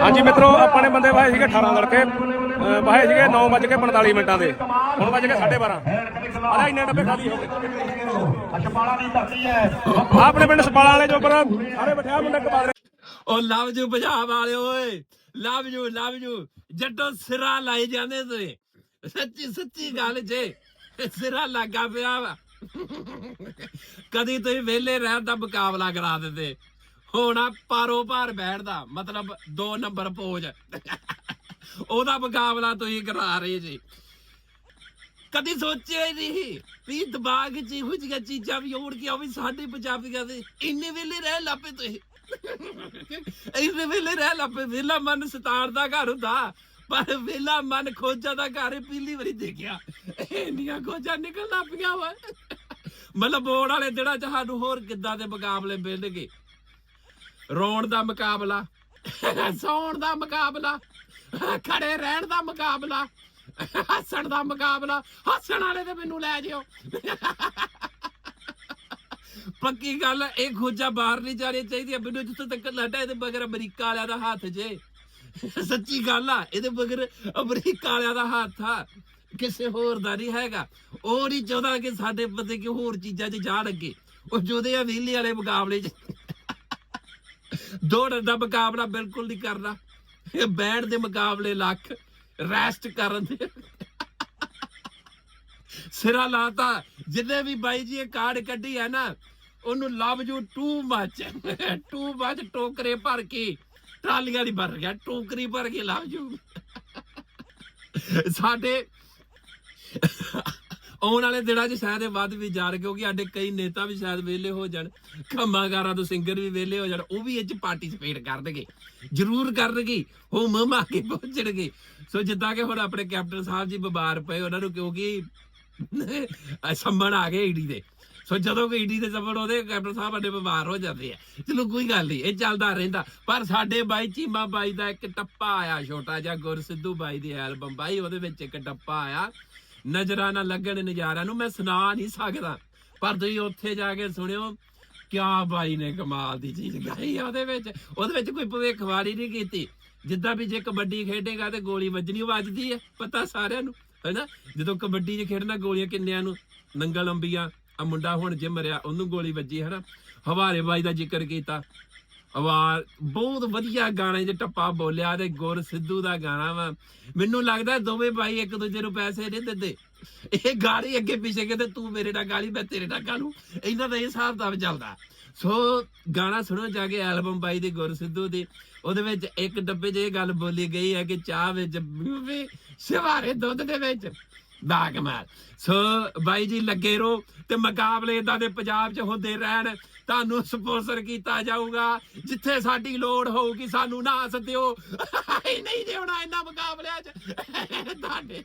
ਹਾਂਜੀ ਮਿੱਤਰੋ ਆਪਾਂ ਨੇ ਬੰਦੇ ਵਾਹੇ ਸੀਗੇ 18 ਲੜਕੇ। ਵਾਹੇ ਸੀਗੇ 9 ਵੱਜ ਕੇ 45 ਮਿੰਟਾਂ ਦੇ। ਹੁਣ ਵੱਜ ਕੇ 12:30 ਆਹ ਇੰਨੇ ਡੱਬੇ ਖਾਲੀ ਹੋ ਗਏ। ਅਸ਼ਪਾਲਾ ਦੀ ਧਰਤੀ ਹੈ ਆਪਣੇ ਪਿੰਡ ਸਪਾਲਾ ਵਾਲੇ ਜੋ ਪਰ ਸਾਰੇ ਬਠਿਆ ਮੁੰਡੇ ਕਬਾਲ ਉਹ ਲਵ ਜੂ ਪੰਜਾਬ ਵਾਲੇ ਓਏ। ਲਵ ਜੂ ਲਵ ਜੂ ਜੱਟੋ ਸਿਰਾ ਲਾਈ ਜਾਂਦੇ ਤੁਸੀਂ। ਸੱਚੀ ਸੱਚੀ ਗੱਲ ਜੇ। ਸਿਰਾ ਲੱਗਾ ਪਿਆ ਵਾ। ਕਦੀ ਤੁਸੀਂ ਵਿਹਲੇ ਰਹਿਣ ਦਾ ਮੁਕਾਬਲਾ ਕਰਾ ਦਿੰਦੇ। ਹੋਣਾ ਪਾਰੋ ਭਾਰ ਬੈਠਦਾ, ਮਤਲਬ 2 ਨੰਬਰ ਪੋਜ। ਉਹਦਾ ਮੁਕਾਬਲਾ ਤੁਸੀਂ ਕਰਾ ਰਹੇ ਜੀ। ਕਦੀ ਸੋਚਿਆ ਹੀ ਨਹੀਂ ਵੀ ਦਿਮਾਗ 'ਚ ਇਹੋ ਜਿਹੀਆਂ ਚੀਜ਼ਾਂ ਵੀ ਉੜ ਉਹ ਵੀ ਸਾਡੇ ਪੰਜਾਬੀਆਂ ਦੇ ਇੰਨੇ ਵੇਲੇ ਰਹਿ ਲੱਪੇ ਤੁਸੀਂ। ਇੰਨੇ ਵੇਲੇ ਰਹਿ ਲੱਪੇ ਵੇਲਾ ਮਨ ਸਤਾਰ ਦਾ ਘਰ ਹੁੰਦਾ, ਪਰ ਵੇਲਾ ਮਨ ਖੋਜਾਂ ਦਾ ਘਰ ਪਹਿਲੀ ਵਾਰੀ ਦੇਖਿਆ। ਇੰਨੀਆਂ ਖੋਜਾਂ ਨਿਕਲ ਪਈਆਂ ਵਾ। ਮਤਲਬ ਬੋੜ ਵਾਲੇ ਜਿਹੜਾ ਤੁਹਾਨੂੰ ਹੋਰ ਕਿੱਦਾਂ ਦੇ ਮੁਕਾਬਲੇ ਮਿਲਣਗੇ? ਰੋਣ ਦਾ ਮੁਕਾਬਲਾ, ਸੌਣ ਦਾ ਮੁਕਾਬਲਾ, ਖੜੇ ਰਹਿਣ ਦਾ ਮੁਕਾਬਲਾ, ਹੱਸਣ ਦਾ ਮੁਕਾਬਲਾ, ਹੱਸਣ ਵਾਲੇ ਤੇ ਮੈਨੂੰ ਲੈ ਜਿਓ। ਪੱਕੀ ਗੱਲ, ਇਹ ਖੋਜਾ ਬਾਹਰ ਨਹੀਂ ਜਾਣੀ ਚਾਹੀਦੀ ਮੈਨੂੰ ਜਿੱਥੋਂ ਤੱਕ ਲੱਡਾ ਇਹਦੇ ਬਗਰ ਅਮਰੀਕਾ ਵਾਲਿਆਂ ਦਾ ਹੱਥ ਜੇ। ਸੱਚੀ ਗੱਲ ਆ, ਇਹਦੇ ਬਗਰ ਅਮਰੀਕਾ ਵਾਲਿਆਂ ਦਾ ਹੱਥ ਆ। ਕਿਸੇ ਹੋਰ ਦਾ ਨਹੀਂ ਹੈਗਾ। ਉਹ ਨਹੀਂ ਚਾਹੁੰਦਾ ਕਿ ਸਾਡੇ ਬੰਦੇ ਕਿ ਹੋਰ ਚੀਜ਼ਾਂ 'ਚ ਜਾਣ ਲੱਗੇ ਉਹ ਜੋਦੇ ਆ ਵਿਹਲੇ ਵਾਲੇ ਮੁਕਾਬਲੇ 'ਚ। ਦੌੜਨ ਦਾ ਮੁਕਾਬਲਾ ਬਿਲਕੁਲ ਨਹੀਂ ਕਰਨਾ। ਇਹ ਬੈਠ ਦੇ ਮੁਕਾਬਲੇ ਲੱਖ, ਰੈਸਟ ਕਰਨ ਦੇ। ਸਿਰਾ ਲਾਤਾ। ਜਿੰਨੇ ਵੀ ਬਾਈ ਜੀ ਇਹ ਕਾਰਡ ਕੱਢੀ ਹੈ ਨਾ, ਉਹਨੂੰ love you too much too much ਟੋਕਰੇ ਭਰ ਕੇ ਟਰਾਲੀਆਂ ਦੀ ਭਰ ਗਿਆ। ਟੋਕਰੀ ਭਰ ਕੇ ਲਵ ਯੂ। ਸਾਡੇ ਆਉਣ ਵਾਲੇ ਦਿਨਾਂ 'ਚ ਸ਼ਾਇਦ ਇਹ ਵੱਧ ਵੀ ਜਾਣ, ਕਿਉਂਕਿ ਸਾਡੇ ਕਈ ਨੇਤਾ ਵੀ ਸ਼ਾਇਦ ਵਿਹਲੇ ਹੋ ਜਾਣ, ਕੰਮਾਂਕਾਰਾਂ ਤੋਂ ਸਿੰਗਰ ਵੀ ਵਿਹਲੇ ਹੋ ਜਾਣ, ਉਹ ਵੀ ਇਹ 'ਚ ਪਾਰਟਿਸਿਪੇਟ ਕਰਨਗੇ, ਜ਼ਰੂਰ ਕਰਨਗੇ, ਉਹ ਮਮਾ ਕੇ ਪਹੁੰਚਣਗੇ। ਸੋ ਜਿੱਦਾਂ ਕਿ ਹੁਣ ਆਪਣੇ ਕੈਪਟਨ ਸਾਹਿਬ ਜੀ ਬਿਮਾਰ ਪਏ, ਉਹਨਾਂ ਨੂੰ ਕਿਉਂਕਿ ਅਹ ਸੰਮਣ ਆ ਗਏ ਈਡੀ ਦੇ। ਸੋ ਜਦੋਂ ਕੋਈ ਈਡੀ ਦੇ ਸੰਮਣ ਉਹਦੇ ਕੈਪਟਨ ਸਾਹਿਬ ਸਾਡੇ ਬਿਮਾਰ ਹੋ ਜਾਂਦੇ ਆ। ਚਲੋ ਕੋਈ ਗੱਲ ਨਹੀਂ, ਇਹ ਚੱਲਦਾ ਰਹਿੰਦਾ। ਪਰ ਸਾਡੇ ਬਾਈ ਚੀਮਾ ਬਾਈ ਦਾ ਇੱਕ ਟੱਪਾ ਆਇਆ, ਛੋਟਾ ਜਿਹਾ ਗੁਰ ਸਿੱਧੂ ਬਾਈ ਦੀ ਐਲਬਮ ਬਾਈ ਉਹਦੇ ਵਿੱਚ ਇੱਕ ਟੱਪਾ ਆਇਆ। ਨਜ਼ਰਾਂ ਨਾ ਲੱਗਣ ਨਜ਼ਾਰਿਆਂ ਨੂੰ ਮੈਂ ਸੁਣਾ ਨਹੀਂ ਸਕਦਾ। ਪਰ ਤੁਸੀਂ ਉੱਥੇ ਜਾ ਕੇ ਸੁਣਿਓ, ਕਿਆ ਬਾਈ ਨੇ ਕਮਾਲ ਦੀ ਚੀਜ਼ ਗਾਈ ਆ ਉਹਦੇ ਵਿੱਚ। ਉਹਦੇ ਵਿੱਚ ਕੋਈ ਭਵਿੱਖਵਾਣੀ ਨਹੀਂ ਕੀਤੀ। ਜਿੱਦਾਂ ਵੀ ਜੇ ਕਬੱਡੀ ਖੇਡੇਗਾ ਤੇ ਗੋਲੀ ਵੱਜਣੀ ਵੱਜਦੀ ਹੈ, ਪਤਾ ਸਾਰਿਆਂ ਨੂੰ, ਹੈਨਾ? ਜਦੋਂ ਕਬੱਡੀ 'ਚ ਖੇਡਣਾ ਗੋਲੀਆਂ ਕਿੰਨਿਆਂ ਨੂੰ? ਨੰਗਲ ਅੰਬੀਆਂ ਆ ਮੁੰਡਾ ਹੁਣ ਜਿਮ ਮਰਿਆ, ਉਹਨੂੰ ਗੋਲੀ ਵੱਜੀ, ਹੈਨਾ? ਹਵਾਰੇ ਬਾਈ ਦਾ ਜ਼ਿਕਰ ਕੀਤਾ। ਆਵਾਜ਼, ਬਹੁਤ ਵਧੀਆ ਗਾਣੇ 'ਚ ਟੱਪਾ ਬੋਲਿਆ ਤੇ ਗੁਰ ਸਿੱਧੂ ਦਾ ਗਾਣਾ ਵਾ। ਮੈਨੂੰ ਲੱਗਦਾ ਦੋਵੇਂ ਭਾਈ ਇੱਕ ਦੂਜੇ ਨੂੰ ਪੈਸੇ ਨਹੀਂ ਦਿੰਦੇ। ਇਹ ਗਾੜੀ ਅੱਗੇ ਪਿੱਛੇ ਕਿਤੇ ਤੂੰ ਮੇਰੇ ਨਾਲ ਗਾਲੀ ਮੈਂ ਤੇਰੇ ਨਾਲ ਗਾਲੂ ਇਹਨਾਂ ਦਾ ਇਹ ਹਿਸਾਬ ਦਾ ਚੱਲਦਾ। ਸੋ ਗਾਣਾ ਸੁਣੋ ਜਾ ਕੇ ਐਲਬਮ ਬਾਈ ਦੀ, ਗੁਰ ਸਿੱਧੂ ਦੀ। ਉਹਦੇ ਵਿੱਚ ਇੱਕ ਡੱਬੇ 'ਚ ਇਹ ਗੱਲ ਬੋਲੀ ਗਈ ਹੈ ਕਿ ਚਾਹ ਵਿੱਚ ਵੀ ਸਿਵਾਰੇ ਦੁੱਧ ਦੇ ਵਿੱਚ। ਦਾ ਕਮਾਲ ਸੋ ਬਾਈ ਜੀ, ਲੱਗੇ ਰਹੋ ਤੇ ਮੁਕਾਬਲੇ ਇਦਾਂ ਦੇ ਪੰਜਾਬ 'ਚ ਹੁੰਦੇ ਰਹਿਣ। ਤੁਹਾਨੂੰ ਸਪਾਂਸਰ ਕੀਤਾ ਜਾਊਗਾ। ਜਿੱਥੇ ਸਾਡੀ ਲੋੜ ਹੋਊਗੀ, ਸਾਨੂੰ ਨਾ ਸੱਦਿਓ ਨਹੀਂ ਦੇਣਾ ਇਹਨਾਂ ਮੁਕਾਬਲਿਆਂ 'ਚ। ਤੁਹਾਡੇ